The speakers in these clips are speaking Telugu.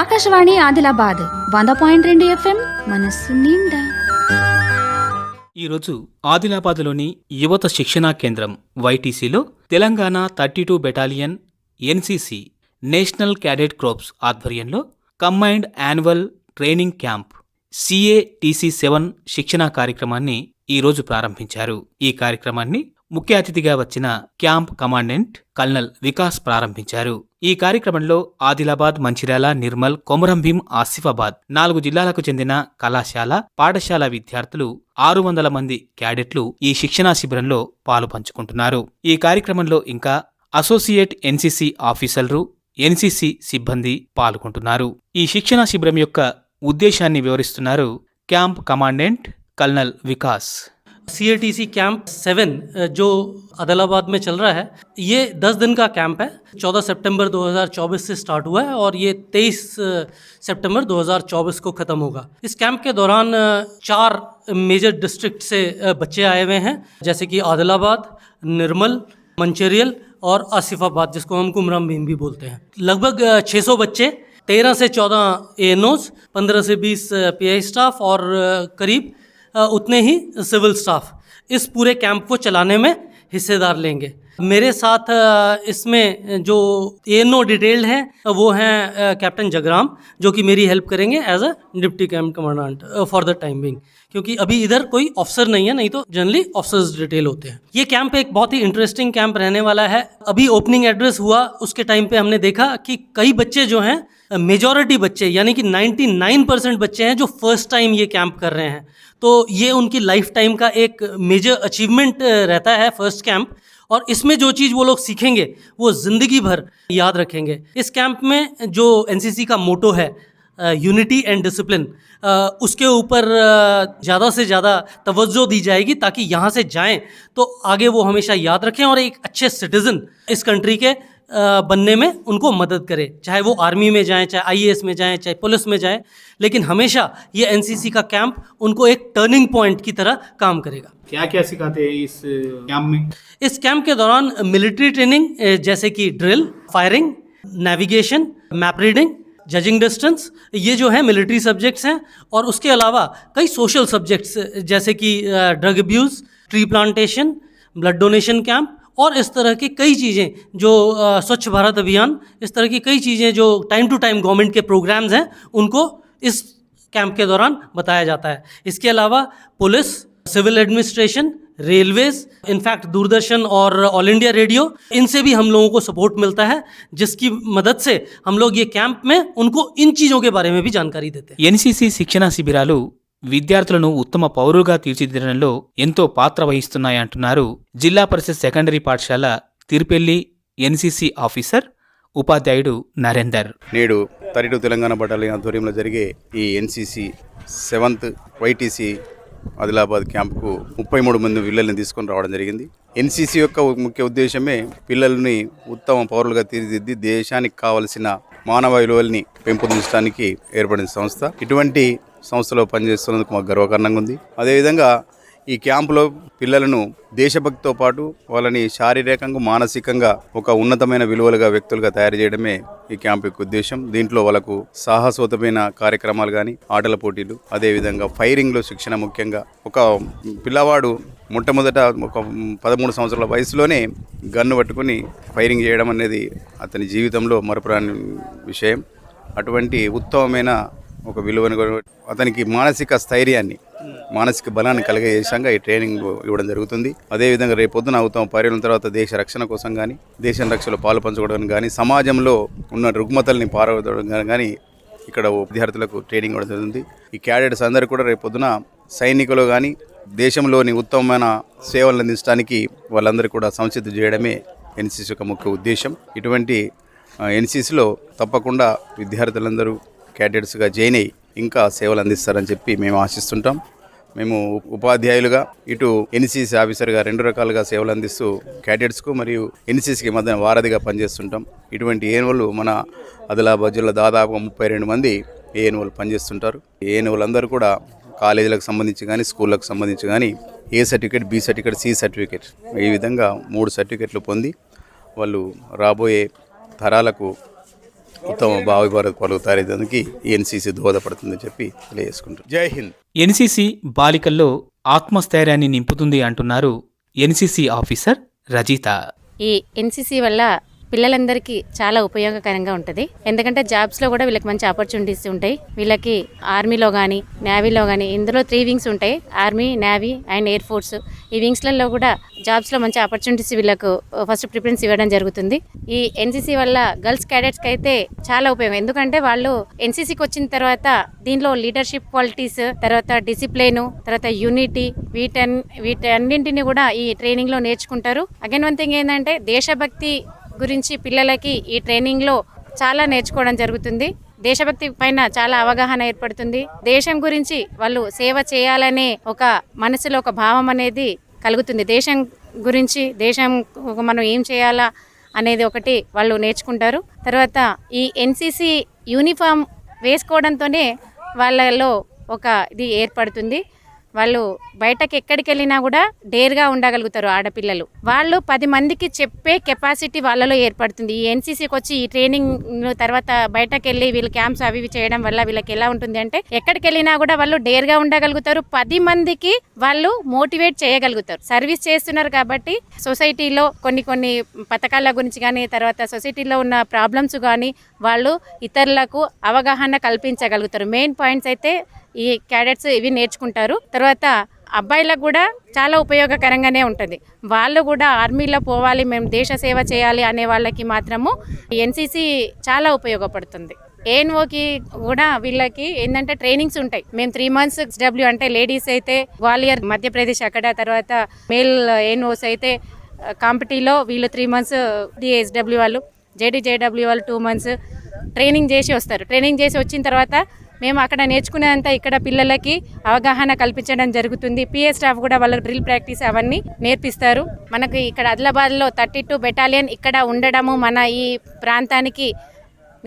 ఆకాశవాణి ఆదిలాబాద్ వంద పాయింట్ రెండు ఎఫ్ఎం మనస్సు నిండా. ఈరోజు ఆదిలాబాద్లోని యువత శిక్షణా కేంద్రం వైటీసీలో Telangana thirty two battalion NCC national cadet corps ఆధ్వర్యంలో combined annual training camp CATC seven శిక్షణా కార్యక్రమాన్ని ఈరోజు ప్రారంభించారు. ఈ కార్యక్రమాన్ని ముఖ్య అతిథిగా వచ్చిన క్యాంప్ కమాండెంట్ కల్నల్ వికాస్ ప్రారంభించారు. ఈ కార్యక్రమంలో ఆదిలాబాద్ మంచిర్యాల నిర్మల్ కొమరంభీం ఆసిఫాబాద్ నాలుగు జిల్లాలకు చెందిన కళాశాల పాఠశాల విద్యార్థులు ఆరు వందల మంది క్యాడెట్లు ఈ శిక్షణా శిబిరంలో పాలు పంచుకుంటున్నారు. ఈ కార్యక్రమంలో ఇంకా అసోసియేట్ ఎన్సీసీ ఆఫీసర్లు ఎన్సీసీ సిబ్బంది పాల్గొంటున్నారు. ఈ శిక్షణా శిబిరం యొక్క ఉద్దేశాన్ని వివరిస్తున్నారు camp commandant colonel Vikas. C A T C camp seven जो अदलाबाद में चल रहा है ये दस दिन का कैंप है। चौदह सितंबर 2024 से स्टार्ट हुआ है और ये तेईस सितंबर 2024 को ख़त्म होगा। इस कैंप के दौरान चार मेजर डिस्ट्रिक्ट से बच्चे आए हुए हैं जैसे कि आदिलाबाद निर्मल मंचेरियल और आसिफाबाद जिसको हम कुमराम भीम भी बोलते हैं। लगभग अ, 600 बच्चे तेरह से चौदह ए एन ओज पंद्रह से बीस पी आई स्टाफ और करीब उतने ही सिविल स्टाफ इस पूरे कैंप को चलाने में हिस्सेदार लेंगे। मेरे साथ इसमें जो ए एन डिटेल्ड हैं, वो हैं कैप्टन जगराम, जो कि मेरी हेल्प करेंगे as a deputy camp commandant for the time being क्योंकि अभी इधर कोई ऑफिसर नहीं है, नहीं तो जनरली ऑफिसर्स डिटेल होते हैं। ये कैंप एक बहुत ही इंटरेस्टिंग कैंप रहने वाला है। अभी ओपनिंग एड्रेस हुआ, उसके टाइम पे हमने देखा कि कई बच्चे जो हैं मेजॉरिटी बच्चे, यानी कि 99 परसेंट बच्चे हैं जो फ़र्स्ट टाइम ये कैंप कर रहे हैं। तो ये उनकी लाइफ टाइम का एक मेजर अचीवमेंट रहता है फ़र्स्ट कैंप और इसमें जो चीज़ वो लोग सीखेंगे, वो ज़िंदगी भर याद रखेंगे। इस कैंप में जो एनसीसी का मोटो है यूनिटी एंड डिसिप्लिन उसके ऊपर ज़्यादा से ज़्यादा तवज्जो दी जाएगी ताकि यहाँ से जाएँ। तो आगे वो हमेशा याद रखें और एक अच्छे सिटीज़न इस कंट्री के बनने में उनको मदद करे चाहे वो आर्मी में जाएँ चाहे आईएएस में जाएँ चाहे पुलिस में जाएँ लेकिन हमेशा ये एनसीसी का कैंप उनको एक टर्निंग पॉइंट की तरह काम करेगा। क्या क्या सिखाते हैं इस कैंप में? इस कैंप के दौरान मिलिट्री ट्रेनिंग जैसे कि drill firing navigation map reading judging distance ये जो है मिलिट्री सब्जेक्ट्स हैं और उसके अलावा कई सोशल सब्जेक्ट्स जैसे कि drug abuse tree plantation blood donation camp और इस तरह की कई चीज़ें जो स्वच्छ भारत अभियान, इस तरह की कई चीज़ें जो टाइम टू टाइम गवर्नमेंट के प्रोग्राम्स हैं, उनको इस कैंप के दौरान बताया जाता है। इसके अलावा police civil administration railways in fact Doordarshan और ऑल इंडिया रेडियो इनसे भी हम लोगों को सपोर्ट मिलता है, जिसकी मदद से हम लोग ये कैंप में उनको इन चीज़ों के बारे में भी जानकारी देते हैं। एनसीसी शिक्षण शिविरालू విద్యార్థులను ఉత్తమ పౌరులుగా తీర్చిదిద్దడంలో ఎంతో పాత్ర వహిస్తున్నాయంటున్నారు జిల్లా పరిషత్ సెకండరీ పాఠశాల తిరుపెల్లి ఎన్సీసీ ఆఫీసర్ ఉపాధ్యాయుడు నరేందర్. నేడు తరిడు తెలంగాణ బటాలియన్ ఆధ్వర్యంలో జరిగే ఈ ఎన్సీసీ సెవెంత్ వైటీసీ ఆదిలాబాద్ క్యాంప్కు ముప్పై మూడు మంది పిల్లల్ని తీసుకొని రావడం జరిగింది. ఎన్సీసీ యొక్క ముఖ్య ఉద్దేశమే పిల్లల్ని ఉత్తమ పౌరులుగా తీర్చిదిద్ది దేశానికి కావలసిన మానవ విలువల్ని పెంపొందించడానికి ఏర్పడిన సంస్థ. ఇటువంటి సంస్థలో పనిచేస్తున్నందుకు మాకు గర్వకారణంగా ఉంది. అదేవిధంగా ఈ క్యాంపులో పిల్లలను దేశభక్తితో పాటు వాళ్ళని శారీరకంగా మానసికంగా ఒక ఉన్నతమైన విలువలుగా వ్యక్తులుగా తయారు చేయడమే ఈ క్యాంప్ యొక్క ఉద్దేశం. దీంట్లో వాళ్ళకు సాహసోతమైన కార్యక్రమాలు కానీ ఆటల పోటీలు అదేవిధంగా ఫైరింగ్లో శిక్షణ ముఖ్యంగా ఒక పిల్లవాడు మొట్టమొదట ఒక పదమూడు సంవత్సరాల వయసులోనే గన్ను పట్టుకొని ఫైరింగ్ చేయడం అనేది అతని జీవితంలో మరపురాని విషయం. అటువంటి ఉత్తమమైన ఒక విలువను అతనికి మానసిక స్థైర్యాన్ని మానసిక బలాన్ని కలిగజేసంగా ఈ ట్రైనింగ్ ఇవ్వడం జరుగుతుంది. అదేవిధంగా రేపు పొద్దున అవుతాం పర్యటన తర్వాత దేశ రక్షణ కోసం కానీ దేశ రక్షణలో పాలు పంచుకోవడం కానీ సమాజంలో ఉన్న రుగ్మతల్ని పారవడం కానీ ఇక్కడ విద్యార్థులకు ట్రైనింగ్ ఇవ్వడం జరుగుతుంది. ఈ క్యాడెట్స్ అందరూ కూడా రేపు పొద్దున సైనికులు కానీ దేశంలోని ఉత్తమమైన సేవలు అందించడానికి వాళ్ళందరూ కూడా సంసిద్ధి చేయడమే ఎన్సీసీ యొక్క ముఖ్య ఉద్దేశం. ఇటువంటి ఎన్సీసీలో తప్పకుండా విద్యార్థులందరూ క్యాడెట్స్గా జాయిన్ అయ్యి ఇంకా సేవలు అందిస్తారని చెప్పి మేము ఆశిస్తుంటాం. మేము ఉపాధ్యాయులుగా ఇటు ఎన్సీసీ ఆఫీసర్గా రెండు రకాలుగా సేవలు అందిస్తూ క్యాడెట్స్కు మరియు ఎన్సీసీకి మధ్య వారధిగా పనిచేస్తుంటాం. ఇటువంటి ఏనువులు మన ఆదిలాబాద్ జిల్లా దాదాపుగా ముప్పై రెండు మంది ఏనువులు పనిచేస్తుంటారు. ఏనువులు అందరూ కూడా కాలేజీలకు సంబంధించి కానీ స్కూళ్ళకు సంబంధించి కానీ A certificate B certificate C certificate ఈ విధంగా మూడు సర్టిఫికేట్లు పొంది వాళ్ళు రాబోయే తరాలకు ఉత్తమ భావి భారత్ పలువు తయారైనందుకు ఎన్సీసీ దోహదపడుతుందని చెప్పి తెలియజేసుకుంటాం జై హింద్. ఎన్సీసీ బాలికల్లో ఆత్మస్థైర్యాన్ని నింపుతుంది అంటున్నారు ఎన్సీసీ ఆఫీసర్ రజిత. ఈ ఎన్సీసీ వల్ల పిల్లలందరికీ చాలా ఉపయోగకరంగా ఉంటుంది. ఎందుకంటే జాబ్స్లో కూడా వీళ్ళకి మంచి ఆపర్చునిటీస్ ఉంటాయి. వీళ్ళకి ఆర్మీలో కానీ నేవీలో కానీ ఇందులో త్రీ వింగ్స్ ఉంటాయి. Army navy and air force ఈ వింగ్స్లలో కూడా జాబ్స్లో మంచి ఆపర్చునిటీస్ వీళ్ళకు uh, ఫస్ట్ ప్రిఫరెన్స్ ఇవ్వడం జరుగుతుంది. ఈ ఎన్సీసీ వల్ల గర్ల్స్ క్యాడెట్స్కి అయితే చాలా ఉపయోగం. ఎందుకంటే వాళ్ళు ఎన్సీసీకి వచ్చిన తర్వాత దీనిలో లీడర్షిప్ క్వాలిటీస్ తర్వాత డిసిప్లిన్ తర్వాత యూనిటీ వీటన్ వీటన్నింటిని కూడా ఈ ట్రైనింగ్లో నేర్చుకుంటారు. అగైన్ వన్ థింగ్ ఏంటంటే దేశభక్తి గురించి పిల్లలకి ఈ ట్రైనింగ్లో చాలా నేర్చుకోవడం జరుగుతుంది. దేశభక్తి పైన చాలా అవగాహన ఏర్పడుతుంది. దేశం గురించి వాళ్ళు సేవ చేయాలనే ఒక మనసులో ఒక భావం అనేది కలుగుతుంది. దేశం గురించి దేశం మనం ఏం చేయాలా అనేది ఒకటి వాళ్ళు నేర్చుకుంటారు. తర్వాత ఈ ఎన్సిసి యూనిఫామ్ వేసుకోవడంతోనే వాళ్ళలో ఒక ఇది ఏర్పడుతుంది. వాళ్ళు బయటకి ఎక్కడికి వెళ్ళినా కూడా డేర్గా ఉండగలుగుతారు ఆడపిల్లలు. వాళ్ళు పది మందికి చెప్పే కెపాసిటీ వాళ్ళలో ఏర్పడుతుంది. ఈ ఎన్సీసీకి వచ్చి ఈ ట్రైనింగ్ తర్వాత బయటకు వెళ్ళి వీళ్ళు క్యాంప్స్ అవి ఇవి చేయడం వల్ల వీళ్ళకి ఎలా ఉంటుంది అంటే ఎక్కడికి వెళ్ళినా కూడా వాళ్ళు డేర్గా ఉండగలుగుతారు. పది మందికి వాళ్ళు మోటివేట్ చేయగలుగుతారు. సర్వీస్ చేస్తున్నారు కాబట్టి సొసైటీలో కొన్ని కొన్ని పథకాల గురించి కానీ తర్వాత సొసైటీలో ఉన్న ప్రాబ్లమ్స్ కానీ వాళ్ళు ఇతరులకు అవగాహన కల్పించగలుగుతారు. మెయిన్ పాయింట్స్ అయితే ఈ క్యాడెట్స్ ఇవి నేర్చుకుంటారు. తర్వాత అబ్బాయిలకు కూడా చాలా ఉపయోగకరంగానే ఉంటుంది. వాళ్ళు కూడా ఆర్మీలో పోవాలి మేము దేశ సేవ చేయాలి అనే వాళ్ళకి మాత్రము ఎన్సీసీ చాలా ఉపయోగపడుతుంది. ఏఎన్ఓకి కూడా వీళ్ళకి ఏంటంటే ట్రైనింగ్స్ ఉంటాయి. మేము త్రీ మంత్స్ డబ్ల్యూ అంటే లేడీస్ అయితే గ్వాలియర్ మధ్యప్రదేశ్ అక్కడ తర్వాత మేల్ ఏఎన్ఓస్ అయితే కాంపిటీలో వీళ్ళు త్రీ మంత్స్ డిఎస్డబ్ల్యూ వాళ్ళు జేడీజేడబ్ల్యూ వాళ్ళు టూ మంత్స్ ట్రైనింగ్ చేసి వస్తారు. ట్రైనింగ్ చేసి వచ్చిన తర్వాత మేము అక్కడ నేర్చుకునేంత ఇక్కడ పిల్లలకి అవగాహన కల్పించడం జరుగుతుంది. పిఏ స్టాఫ్ కూడా వాళ్ళకి డ్రిల్ ప్రాక్టీస్ అవన్నీ నేర్పిస్తారు. మనకు ఇక్కడ ఆదిలాబాద్లో థర్టీ టూ బెటాలియన్ ఇక్కడ ఉండడము మన ఈ ప్రాంతానికి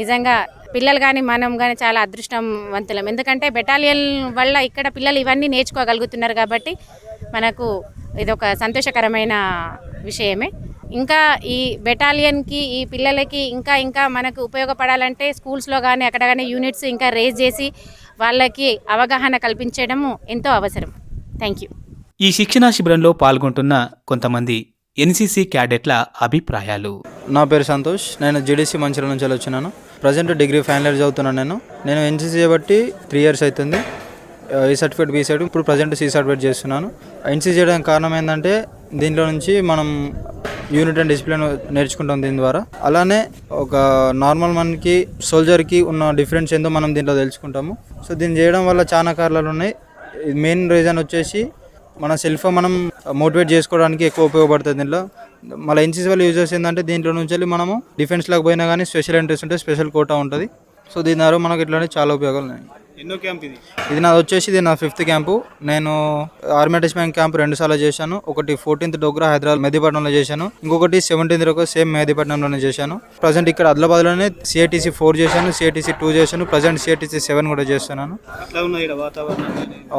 నిజంగా పిల్లలు కానీ మనం కానీ చాలా అదృష్టవంతులం. ఎందుకంటే బెటాలియన్ వల్ల ఇక్కడ పిల్లలు ఇవన్నీ నేర్చుకోగలుగుతున్నారు కాబట్టి మనకు ఇది ఒక సంతోషకరమైన విషయమే. ఇంకా ఈ బెటాలియన్కి ఈ పిల్లలకి ఇంకా ఇంకా మనకు ఉపయోగపడాలంటే స్కూల్స్లో కానీ అక్కడ కానీ యూనిట్స్ ఇంకా రేజ్ చేసి వాళ్ళకి అవగాహన కల్పించడము ఎంతో అవసరం. థ్యాంక్ యూ ఈ శిక్షణా శిబిరంలో పాల్గొంటున్న కొంతమంది ఎన్సీసీ క్యాడెట్ల అభిప్రాయాలు. నా పేరు సంతోష్. నేను జీడీసీ మంచిర్యాల నుంచి వచ్చినాను. ప్రజెంట్ డిగ్రీ ఫైనల్ ఇయర్ చదువుతున్నాను నేను నేను ఎన్సీసీ బట్టి త్రీ ఇయర్స్ అవుతుంది. ఈ సర్టిఫికేట్ బీ సైడ్ ఇప్పుడు ప్రజెంట్ సి సర్టిఫికేట్ చేస్తున్నాను. ఎన్సీసీ చేయడానికి కారణం ఏంటంటే దీంట్లో నుంచి మనం యూనిట్ అండ్ డిసిప్లిన్ నేర్చుకుంటాం దీని ద్వారా. అలానే ఒక నార్మల్ మనకి సోల్జర్కి ఉన్న డిఫరెన్స్ ఏందో మనం దీంట్లో తెలుసుకుంటాము. సో దీన్ని చేయడం వల్ల చాలా కారణాలు ఉన్నాయి. మెయిన్ రీజన్ వచ్చేసి మన సెల్ఫ్ మనం మోటివేట్ చేసుకోవడానికి ఎక్కువ ఉపయోగపడుతుంది దీంట్లో. మళ్ళీ ఎన్సీసీ వల్ల యూజ్ ఏంటంటే దీంట్లో నుంచి వెళ్ళి మనము డిఫెన్స్లోకి పోయినా కానీ స్పెషల్ ఇంట్రెస్ట్ ఉంటే స్పెషల్ కోటా ఉంటుంది. సో దీని ద్వారా మనకు ఇట్లానే చాలా ఉపయోగాలు ఉన్నాయి. ఎన్నో క్యాంప్ ఇది? ఇది నాది వచ్చేసి ఇది నా ఫిఫ్త్ క్యాంపు. నేను ఆర్మీ అటాచ్మెంట్ క్యాంప్ రెండు సార్లు చేశాను. ఒకటి ఫోర్టీన్త్ డోగ్రా హైదరాబాద్ మెహదీపట్నంలో చేశాను. ఇంకొకటి సెవెంటీన్త్ డోగ్రా సేమ్ మెహదీపట్నంలోనే చేశాను. ప్రజెంట్ ఇక్కడ ఆదిలాబాద్లోనే సిఐటీసీ ఫోర్ చేశాను సిఐటీసీ టూ చేశాను. ప్రజెంట్ సిఐటీసీ సెవెన్ కూడా చేస్తున్నాను. వాతావరణం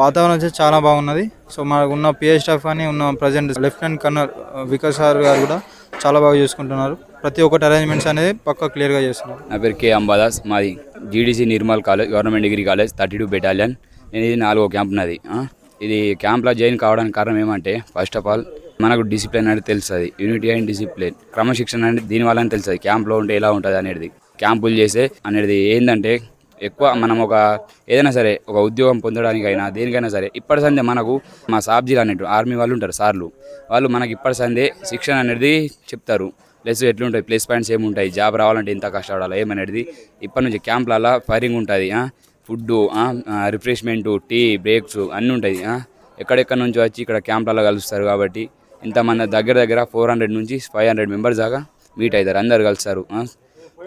వాతావరణం వచ్చేసి చాలా బాగున్నది. సో మనకు ఉన్న పిఏ స్టాఫ్ కానీ ఉన్న present lieutenant colonel Vikas sir గారు కూడా చాలా బాగా చూసుకుంటున్నారు. ప్రతి ఒక్కటి అరేంజ్మెంట్స్ అనేది పక్కా క్లియర్గా చేస్తున్నాం. నా పేరు కే అంబాదాస్ మాది GDC Nirmal college government degree college thirty two battalion నేను ఇది నాలుగో క్యాంప్ నాది. ఇది క్యాంప్లో జాయిన్ కావడానికి కారణం ఏమంటే ఫస్ట్ ఆఫ్ ఆల్ మనకు డిసిప్లిన్ అనేది తెలుస్తుంది. యూనిటీ అండ్ డిసిప్లిన్ క్రమశిక్షణ అనేది దీని వల్లనే తెలుస్తుంది. క్యాంప్లో ఉంటే ఎలా ఉంటుంది అనేది. క్యాంపులు చేసే అనేది ఏంటంటే ఎక్కువ మనం ఒక ఏదైనా సరే ఒక ఉద్యోగం పొందడానికైనా దేనికైనా సరే ఇప్పటి సందే మనకు మా సాబ్జీలు అన్నట్టు ఆర్మీ వాళ్ళు ఉంటారు సార్లు. వాళ్ళు మనకి ఇప్పటి సందే శిక్షణ అనేది చెప్తారు. ప్లస్ ఎట్లుంటాయి ప్లస్ పాయింట్స్ ఏముంటాయి జాబ్ రావాలంటే ఎంత కష్టపడాలి ఏమనేది ఇప్పటి నుంచి క్యాంప్లలో ఫైరింగ్ ఉంటుంది ఫుడ్ రిఫ్రెష్మెంటు టీ బ్రేక్స్ అన్నీ ఉంటాయి. ఎక్కడెక్కడ నుంచి వచ్చి ఇక్కడ క్యాంప్లలో కలుస్తారు కాబట్టి ఇంతమంది దగ్గర దగ్గర ఫోర్ హండ్రెడ్ నుంచి ఫైవ్ హండ్రెడ్ మెంబర్స్ దాకా మీట్ అవుతారు అందరు కలుస్తారు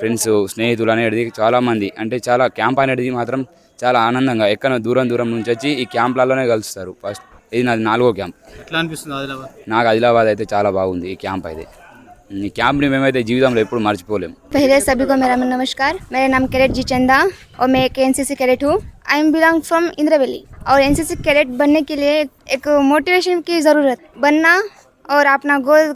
ఫ్రెండ్స్ స్నేహితులు అనేది చాలా మంది అంటే చాలా క్యాంప్ అనేది మాత్రం చాలా ఆనందంగా ఎక్కడ దూరం దూరం నుంచి వచ్చి ఈ క్యాంప్లలోనే కలుస్తారు ఫస్ట్. ఇది నాది నాలుగో క్యాంప్. ఎట్లా అనిపిస్తుంది ఆదిలాబాద్? నాకు ఆదిలాబాద్ అయితే చాలా బాగుంది ఈ క్యాంప్ అయితే. कैमरे में जीवित एपुर मरचिपोलेम पहले सभी को मेरा नमस्कार। मेरा नाम कैरेट जी चंदा और मैं एक एनसीसी कैडेट हूँ। I am belong from Indravelli और एनसीसी कैरेट बनने के लिए एक मोटिवेशन की ज़रूरत। बनना और अपना गोल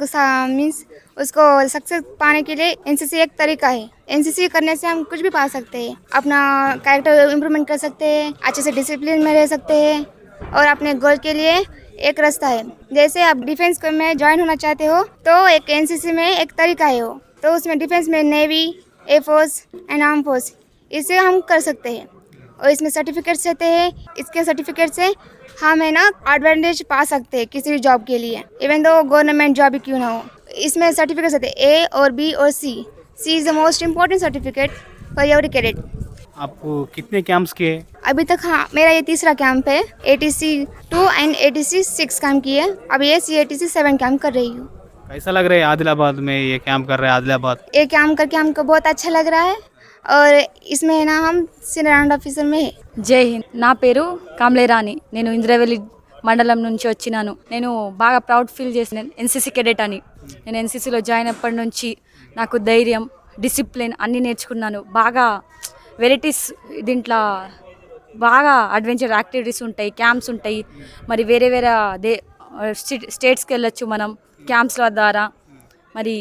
मीन्स उसको सक्सेस पाने के लिए एनसीसी एक तरीका है। एनसीसी करने से हम कुछ भी पा सकते हैं। अपना कैरेक्टर इम्प्रूवमेंट कर सकते हैं, अच्छे से डिसिप्लिन में रह सकते हैं और अपने गोल के लिए एक रास्ता है। जैसे आप डिफेंस में ज्वाइन होना चाहते हो तो एक एनसीसी में एक तरीका है वो। तो उसमें डिफेंस में navy air force and arm force इसे हम कर सकते हैं। और इसमें सर्टिफिकेट्स रहते हैं। इसके सर्टिफिकेट से हम है ना एडवांटेज पा सकते हैं किसी भी जॉब के लिए। इवन दो गवर्नमेंट जॉब क्यों ना हो। इसमें सर्टिफिकेट्स रहते हैं। ए और बी और C C is the most important certificate for every cadet आपको कितने कैंप्स किए अभी तक हाँ मेरा ये तीसरा कैंप है A T C two and A T C six camp की है अभी ये C A T C seven camp कर रही हूँ कैसा लग रहा है आदिलाबाद में ये कैंप कर रहे हैं आदिलाबाद ये कैंप करके हमको बहुत अच्छा लग रहा है और इसमें है ना हम सीनियर ऑफिसर में है జై హింద్ నా పేరు కామ్లే రాణి నేను ఇంద్రవెల్లి మండలం నుంచి వచ్చినాను నేను బాగా ప్రౌడ్ ఫీల్ చేసిన ఎన్సీసీ కెడెట్ అని నేను ఎన్సీసీలో జాయిన్ అప్పటి నుంచి నాకు ధైర్యం డిసిప్లిన్ అన్నీ నేర్చుకున్నాను బాగా వెరైటీస్ దీంట్లో బాగా అడ్వెంచర్ యాక్టివిటీస్ ఉంటాయి క్యాంప్స్ ఉంటాయి. మరి వేరే వేరే దే స్టేట్స్కి వెళ్ళొచ్చు మనం క్యాంప్స్ల ద్వారా. మరి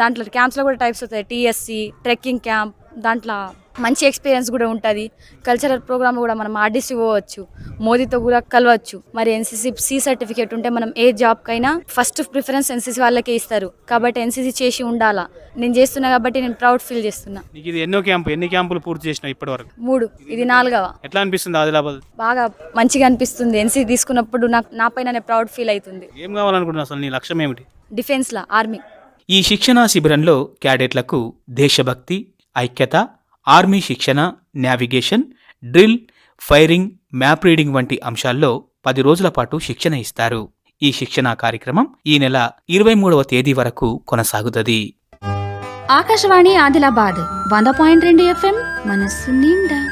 దాంట్లో క్యాంప్స్లో కూడా టైప్స్ అవుతాయి టీఎస్సి ట్రెక్కింగ్ క్యాంప్ దాంట్లో మంచి ఎక్స్పీరియన్స్ కూడా ఉంటుంది. కల్చరల్ ప్రోగ్రామ్ కూడా మనం ఆర్డీసీ పోవచ్చు మోదీతో కూడా కలవచ్చు. మరి ఎన్సీసీ సి సర్టిఫికేట్ ఉంటే మనం ఏ జాబ్కైనా ఫస్ట్ ప్రిఫరెన్స్ ఎన్సీసీ వాళ్ళకే ఇస్తారు. కాబట్టి ఎన్సీసీ చేసి ఉండాలా? నేను చేస్తున్నా కాబట్టి నేను ప్రౌడ్ ఫీల్ చేస్తున్నా. ఇది ఎన్నో క్యాంపు ఎన్ని క్యాంపులు పూర్తి చేసినావు ఇప్పటి వరకు మూడు. ఇది నాలుగవ. ఎట్లా అనిపిస్తుంది ఆదిలాబాద్? బాగా మంచిగా అనిపిస్తుంది. ఎన్సీ తీసుకున్నప్పుడు నాకు నా పైన ప్రౌడ్ ఫీల్ అవుతుంది. ఏం కావాలనుకుంటున్నావు అసలు నీ లక్ష్యం ఏమిటి? డిఫెన్స్లో ఆర్మీ ఈ శిక్షణా శిబిరంలో క్యాడెట్లకు దేశభక్తి ఐక్యత ఆర్మీ శిక్షణ navigation drill firing map reading వంటి అంశాల్లో పది రోజుల పాటు శిక్షణ ఇస్తారు. ఈ శిక్షణా కార్యక్రమం ఈ నెల ఇరవై మూడవ తేదీ వరకు కొనసాగుతుంది. ఆకాశవాణి ఆదిలాబాద్ వంద పాయింట్ రెండు ఎఫ్ఎం మనస్సు నిండా.